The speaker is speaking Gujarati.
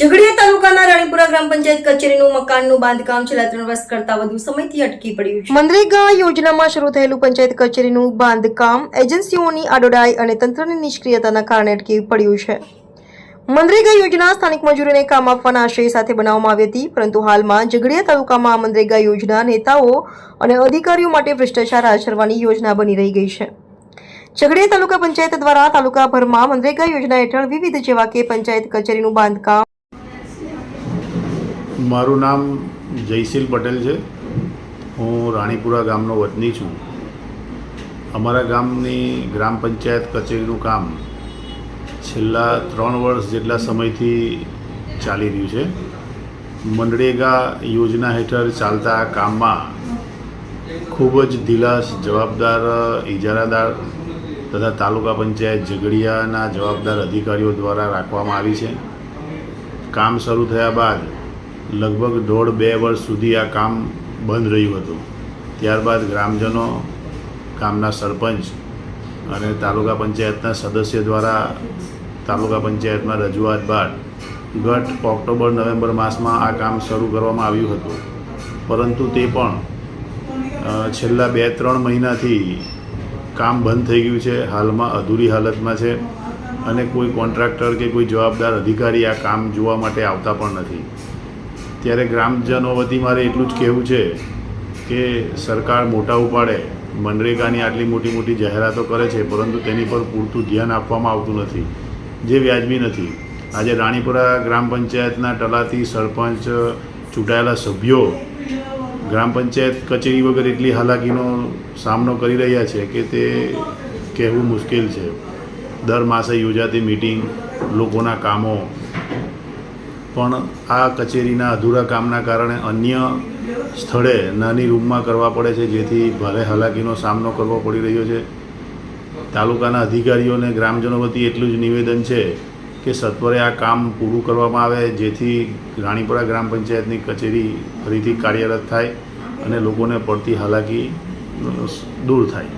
ઝઘડિયા તાલુકાના રાણીપુરા ગ્રામ પંચાયત કચેરીનું મકાનનું બાંધકામ છેલ્લા ત્રણ વર્ષ કરતા વધુ સમયથી અટકી પડ્યું છે. મનરેગા યોજનામાં શરૂ થયેલું પંચાયત કચેરીનું બાંધકામ એજન્સીઓની આડોડાઈ અને તંત્રની નિષ્ક્રિયતાના કારણે અટકી પડ્યું છે. મનરેગા યોજના સ્થાનિક મજૂરોને કામ આપવાના આશય સાથે બનાવવામાં આવી હતી, પરંતુ હાલમાં ઝઘડિયા તાલુકામાં મનરેગા યોજના નેતાઓ અને અધિકારીઓ માટે ભ્રષ્ટાચાર આચરવાની યોજના બની રહી ગઈ છે. ઝઘડિયા તાલુકા પંચાયત દ્વારા તાલુકાભરમાં મનરેગા યોજના હેઠળ વિવિધ જેવા કે પંચાયત કચેરીનું બાંધકામ મારું નામ જયશીલ પટેલ છે. હું રાણીપુરા ગામનો વતની છું. અમારા ગામની ગ્રામ પંચાયત કચેરીનું કામ છેલ્લા ત્રણ વર્ષ જેટલા સમયથી ચાલી રહ્યું છે. મનરેગા યોજના હેઠળ ચાલતા આ કામમાં ખૂબ જ ધીલાસ જવાબદાર ઇજારાદાર તથા તાલુકા પંચાયત ઝઘડિયાના જવાબદાર અધિકારીઓ દ્વારા રાખવામાં આવી છે. કામ શરૂ થયા બાદ લગભગ દોઢ બે વર્ષ સુધી આ કામ બંધ રહ્યું હતું. ત્યારબાદ ગ્રામજનો, ગામના સરપંચ અને તાલુકા પંચાયતના સદસ્ય દ્વારા તાલુકા પંચાયતમાં રજૂઆત બાદ ગત ઓક્ટોબર, નવેમ્બર માસમાં આ કામ શરૂ કરવામાં આવ્યું હતું. પરંતુ તે પણ છેલ્લા બે, ત્રણ મહિનાથી કામ બંધ થઈ ગયું છે. હાલમાં અધૂરી હાલતમાં છે અને કોઈ કોન્ટ્રાક્ટર કે કોઈ જવાબદાર અધિકારી આ કામ જોવા માટે આવતા પણ નથી. ત્યારે ગ્રામજનો વતી મારે એટલું જ કહેવું છે કે સરકાર મોટા ઉપાડે. મનરેગાની આટલી મોટી મોટી જાહેરાતો કરે છે, પરંતુ તેની પર પૂરતું ધ્યાન આપવામાં આવતું નથી. જે વ્યાજબી નથી. આજે રાણીપુરા ગ્રામ પંચાયતના ટલાથી સરપંચ ચૂંટાયેલા સભ્યો ગ્રામ પંચાયત કચેરી વગર એટલી હાલાકીનો સામનો કરી રહ્યા છે કે તે કહેવું મુશ્કેલ છે. દર માસે યોજાતી મિટિંગ, લોકોના કામો પણ આ કચેરીના અધૂરા કામના કારણે અન્ય સ્થળે નાની રૂમમાં કરવા પડે છે, જેથી ભારે હાલાકીનો સામનો કરવો પડી રહ્યો છે. તાલુકાના અધિકારીઓને ગ્રામજનો વતી એટલું જ નિવેદન છે કે સત્વરે આ કામ પૂરું કરવામાં આવે, જેથી રાણીપુરા ગ્રામ પંચાયતની કચેરી ફરીથી કાર્યરત થાય અને લોકોને પડતી હાલાકી દૂર થાય.